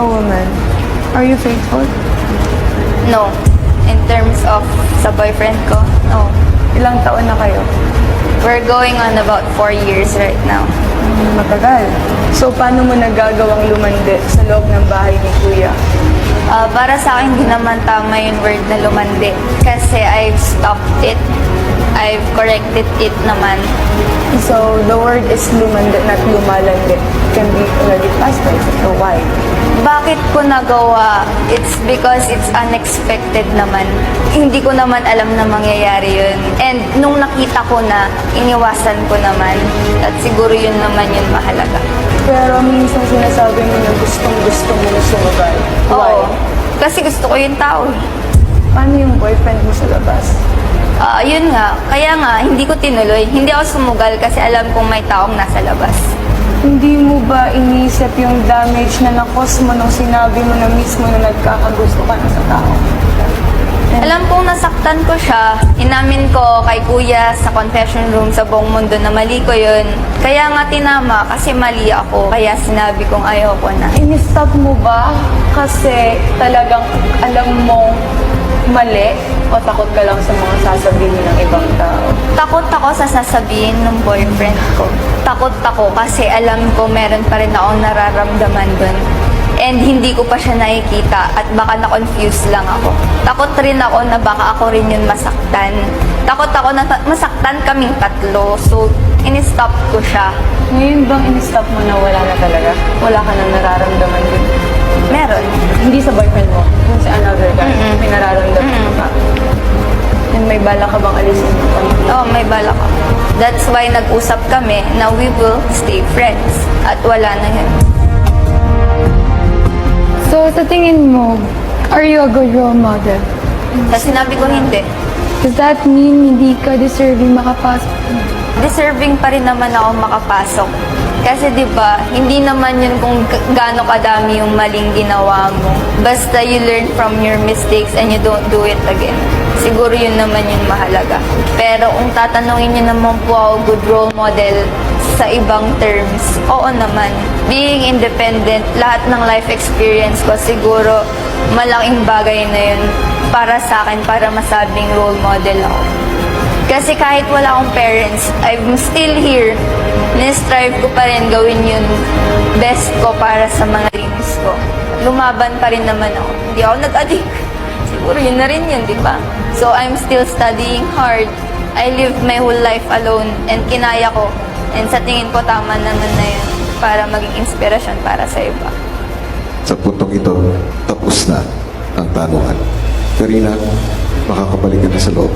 a woman, are you faithful? No. In terms of sa boyfriend ko, no. Ilang taon na kayo? We're going on about four years right now. Hmm, Matagal. So, paano mo nagagawang lumandi sa loob ng bahay ni Kuya? Ah, para sa akin, hindi naman tama yung word na lumandi. Kasi I've stopped it. I've corrected it naman. So, the word is lumandi, not lumalandi. Can be already past tense. So, why? Bakit ko nagawa? It's because it's unexpected naman. Hindi ko naman alam na mangyayari yun. And nung nakita ko na, iniwasan ko naman. At siguro yun naman yun mahalaga. Pero minsan sinasabi mo na gustong gusto mo na sumugal. Why? Oo. Kasi gusto ko yung tao. Paano yung boyfriend mo sa labas? Ah, yun nga. Kaya nga, hindi ko tinuloy. Hindi ako sumugal kasi alam kong may taong nasa labas. Hindi mo ba inisip yung damage na nakos mo nung sinabi mo na mismo na nagkakagusto ka na sa tao? Alam kong nasaktan ko siya. Inamin ko kay kuya sa confession room sa buong mundo na mali ko yun. Kaya nga tinama kasi mali ako. Kaya sinabi kong ayoko na. In-stop mo ba kasi talagang alam mong mali o takot ka lang sa mga sasabihin ng ibang tao? Takot ako sa sasabihin ng boyfriend ko. Takot ako kasi alam ko meron pa rin akong nararamdaman dun. And hindi ko pa siya nakikita at baka na-confuse lang ako. Takot rin ako na baka ako rin yun masaktan. Takot ako na ta- masaktan kaming tatlo. So, in-stop ko siya. Ngayon bang in-stop mo na wala na talaga? Wala ka nang nararamdaman din? Meron. Hindi sa boyfriend mo, bala ka bang alisin mo pa? Oh, may balak ako. That's why nag-usap kami na we will stay friends. At wala na yun. So, sa tingin mo, are you a good role model? Kasi sinabi ko hindi. Does that mean hindi ka deserving makapasok? deserving pa rin naman ako makapasok. Kasi 'di ba, hindi naman 'yun kung gaano kadami yung maling ginawa mo. Basta you learn from your mistakes and you don't do it again. Siguro 'yun naman yung mahalaga. Pero kung tatanungin niyo naman po ako good role model sa ibang terms, oo naman. Being independent, lahat ng life experience ko siguro malaking bagay na 'yun para sa akin para masabing role model ako. Kasi kahit wala akong parents, I'm still here. Strive ko pa rin gawin yun best ko para sa mga dreams ko. Lumaban pa rin naman ako. Hindi ako nag-addict. Siguro yun na rin yun, di ba? So I'm still studying hard. I live my whole life alone and kinaya ko. And sa tingin ko tama naman na yun para maging inspirasyon para sa iba. Sa puntong ito, tapos na ang tanungan. Karina, makakabalik ka na sa loob.